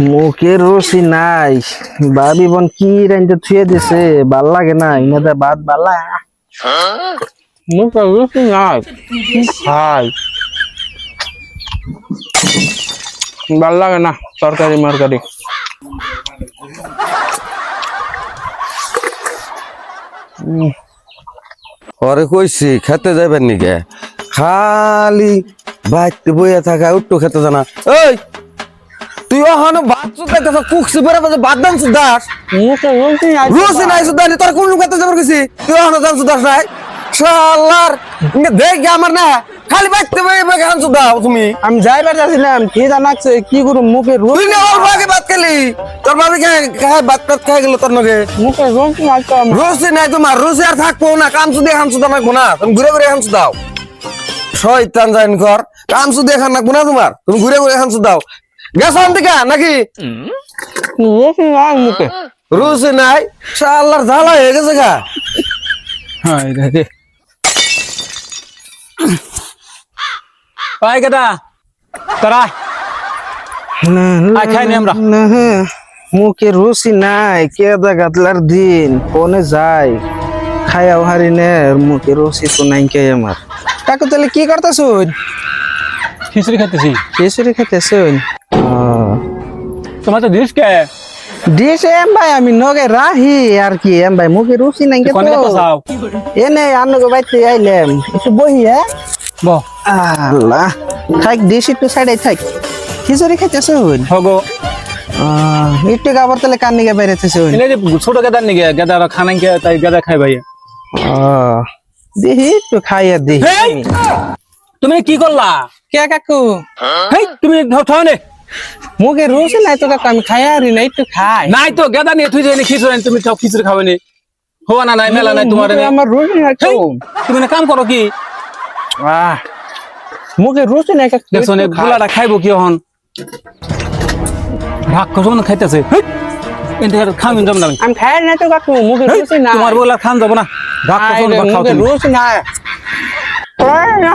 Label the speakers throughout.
Speaker 1: মুখে রসি নাই। বাবি বোন কি রাইন্দে থুয়ে দিছে? ভালো লাগে না ইনাদে বাদ বালা। মুখে রসি নাই কি খাই? ভালো লাগে না তরকারি মারকারি।
Speaker 2: পরে কইছি খেতে যাবেন নিকে? খালি বাইতে বইয়া থাকা উঠতো খেতে জানা। এই! তুই ওখানে ভাত ভাত
Speaker 1: নাই
Speaker 2: রুসি নাই সুদানি তোর কোন খেতে যাবার গেছি তুই ওখানে দান সুদাস নাই? শালার ইঙ্গে দেখ আমার না খালি সুদাও তুমি।
Speaker 1: আমি যাইবার যাচ্ছিলাম কি জানাচ্ছে কি করু মুখে
Speaker 2: তুই
Speaker 1: রসি
Speaker 2: না অল্প আগে ভাত খেলি। তোর খাই ভাত টাত খাই গেল তোর নগে
Speaker 1: মুখে তো আমার।
Speaker 2: রুচি নাই তোমার রুচি আর থাকব না কাম খান শুধু নাকবো না তুমি ঘুরে ঘুরে খান দাও শয়তান জাইন কর কাম শুধু খান না তোমার তুমি ঘুরে ঘুরে খান দাও গেছ থেকে নাকি? রুচি নাই শালার ঝালা হয়ে গেছে গা।
Speaker 3: পাই কেটা? তোরা? খাই নি আমরা।
Speaker 1: মুখে রুচি নাই কে গাতলার দিন? কোনে যায়? খায়াও হারি নে মুখে রুচি তো নাই কে আমার? কাকু তাহলে কি করতেছুন?
Speaker 3: খিচুড়ি খাইতেছি।
Speaker 1: খিচুড়ি খেতেছুন
Speaker 3: তোমার তো দিস কে?
Speaker 1: ডিস এম ভাই আমি নগে রাহি আর কি এম ভাই মুখে রুচি নাই কে তো।
Speaker 3: তো চাও
Speaker 1: এনে আনগো বাইতে আইলাম। একটু বহি হ্যাঁ?
Speaker 3: বহ
Speaker 1: আল্লাহ। থাক ডিস একটু সাইডে থাক। খিচুড়ি খাইতেছুন
Speaker 3: হগো।
Speaker 1: একটু গাবর তাহলে কান নিগে
Speaker 3: যে ছোট গেদার নিগে গেদার খানাই কে তাই গেদা খাই ভাই
Speaker 1: দেখি একটু খাইয়া দেখি
Speaker 3: হেই! তুমি কি করলা?
Speaker 1: কে কাকু?
Speaker 3: হেই তুমি নে।
Speaker 1: মুখে রুচি নাই তো আমি খাইয়া হারি না একটু খাই
Speaker 3: নাই তো গেদা নিয়ে তুই যে এনে খিচুড়ি তুমি তাও খিচুড়ি খাবে নি হওয়া না নাই মেলা নাই তোমার।
Speaker 1: আমার নাই
Speaker 3: তুমি না কাম করো কি?
Speaker 1: আহ, মুখে নাই
Speaker 3: দেখছ নে
Speaker 1: খাই।
Speaker 3: গুলাটা খাইবো কি হন করছ না খাইতেছে? এনতে খামিন জম না।
Speaker 1: আমি খাই না তো কাকু মুখে নাই।
Speaker 3: তোমার বলার খান যাব না।
Speaker 1: আয়
Speaker 3: করছ খাও তুমি।
Speaker 1: নাই। না।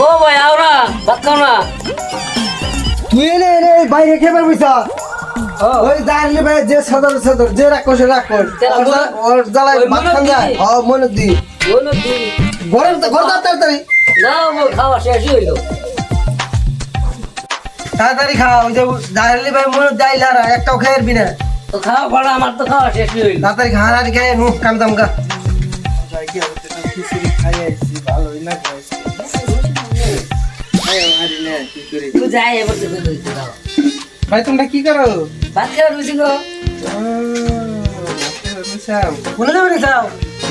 Speaker 4: ও ভাই আও না ভাত খাও না।
Speaker 5: তুই এনে এনে বাইরে বুঝছা ওই দাঁড়িয়ে ভাই যে সদর সদর যে রাখো সে রাখো ওর
Speaker 4: মনে-
Speaker 5: জ্বালায় ভাত
Speaker 4: মনে
Speaker 5: খান
Speaker 4: দি।
Speaker 5: যায়। হ মনে দি ঘর দাও তাড়াতাড়ি
Speaker 4: না আমার খাওয়া শেষ হইল।
Speaker 5: তাড়াতাড়ি খাও ওই যে দাঁড়িয়ে ভাই মনে আর একটাও খাইবি না
Speaker 4: তো খাওয়া পড়া আমার তো খাওয়া শেষ হইল।
Speaker 5: তাড়াতাড়ি খা হারারি খাই মুখ কাম দাম গা
Speaker 4: তুই যাই এবার
Speaker 1: ভাই তোমরা কি করো?
Speaker 4: ভাত খাওয়া রুচি গো।
Speaker 5: যাবে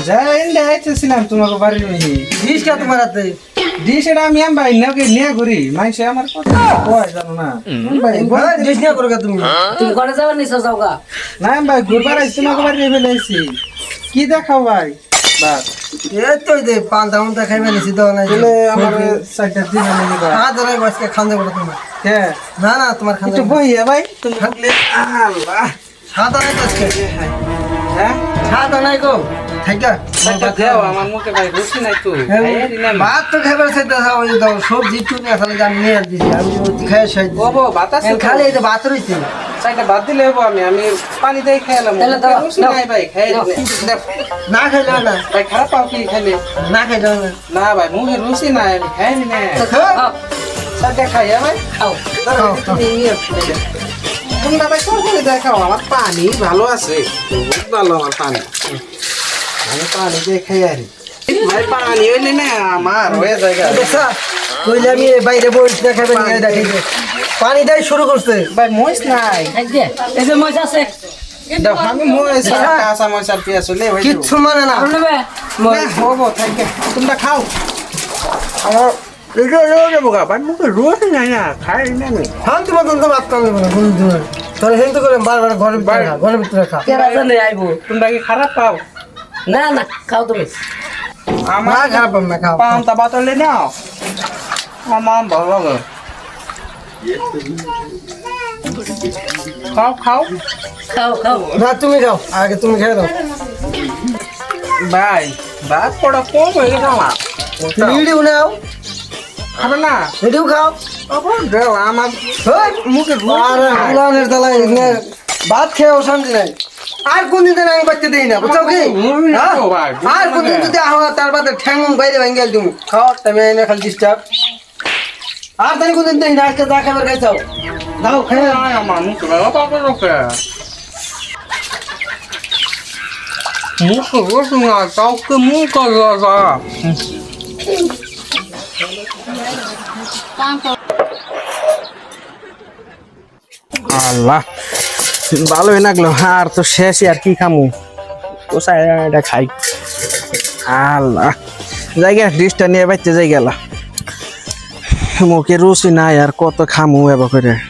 Speaker 1: যাই এন্ডে আইতেছিলাম তোমাকে বাড়ি নিয়ে
Speaker 5: দিস কা তোমার হাতে।
Speaker 1: ডিশ এটা আমি আম ভাই নাকি নিয়ে ঘুরি। মাইসে আমার কথা কয় জানো না? ভাই
Speaker 5: করো তুমি।
Speaker 4: তুমি ঘরে
Speaker 1: না ভাই ঘুরবার আইছি তোমাকে কি দেখাও ভাই? বাস
Speaker 5: না না তোমার
Speaker 1: ভাই তুমি আল্লাহ।
Speaker 5: সাদা নাই আজকে।
Speaker 1: হ্যাঁ?
Speaker 5: সাদা নাই গো। সবজি খালি ভাত রইছে।
Speaker 1: সাইডটা বাদ দিলে হব আমি আমি পানি দিয়ে। নাই ভাই খাই
Speaker 5: না খাইলে না।
Speaker 1: ভাই খারাপ পাও কি খাইলে
Speaker 5: না খাইলে না।
Speaker 1: না ভাই মুখে রুচি নাই আমি খাইনি না
Speaker 4: তো খাও।
Speaker 1: সাইডটা খাইয়া ভাই?
Speaker 4: খাও।
Speaker 5: খাও,
Speaker 1: তুমি নিয়ে ফেলে। তোমরা ভাই সব করে দেখাও আমার পানি ভালো আছে। বহুত ভালো আমার পানি। আমি পানি দিয়ে খাই আরি। ভাই পানি হইলে না আমার হয়ে জায়গা
Speaker 5: দেখছা কইলে আমি বাইরে বইস না খাবেন না দেখাইছে পানিটাই শুরু করছে।
Speaker 1: ভাই নাই।
Speaker 4: এই যে এই মজা আছে।
Speaker 1: দাও আমি মহিষ কাঁচা মহিষ আর পেঁয়াজ হলে ভাই
Speaker 5: কিচ্ছু মানে না।
Speaker 1: হব তোমরা খাও। আমার খারাপ পাও?
Speaker 4: না না খাও তুমি।
Speaker 1: আমার
Speaker 5: খারাপ না খাও
Speaker 1: পান্তা বাতলে নাও আমার ভালো লাগে খাও খাও
Speaker 4: খাও খাও
Speaker 5: না তুমি খাও আগে তুমি খেয়ে দাও
Speaker 1: ভাই ভাত পড়া কম হয়ে গেছে আমার
Speaker 5: ভিডিও নাও
Speaker 1: খাবে না
Speaker 5: ভিডিও খাও
Speaker 1: আমার মুখে
Speaker 5: আরে ফুলানের নে, ভাত খেয়েও শান্তি নাই আর কোনদিন যেন আমি বাচ্চা দিই না বুঝছ কি
Speaker 1: না
Speaker 5: হ্যাঁ? আর কোনদিন যদি আহ তার বাদে ঠ্যাং বাইরে ভেঙে গেল তুমি খাও তুমি এনে খালি ডিস্টার্ব আর তাই কোনদিন দিই না আজকে যা খাবার খাইছাও দাও খেয়ে
Speaker 1: a pagar lo que Mucho gusto, una tal que nunca la da. আল্লাহ ভালোই লাগল। আর তো শেষই আর কি খামু? কোথায় এটা খাই? আল্লাহ। জায়গা ডিশটা নিয়ে বাইতে যাই গেলা। মুখে রুচি নাই আর কত খামু এবার করে।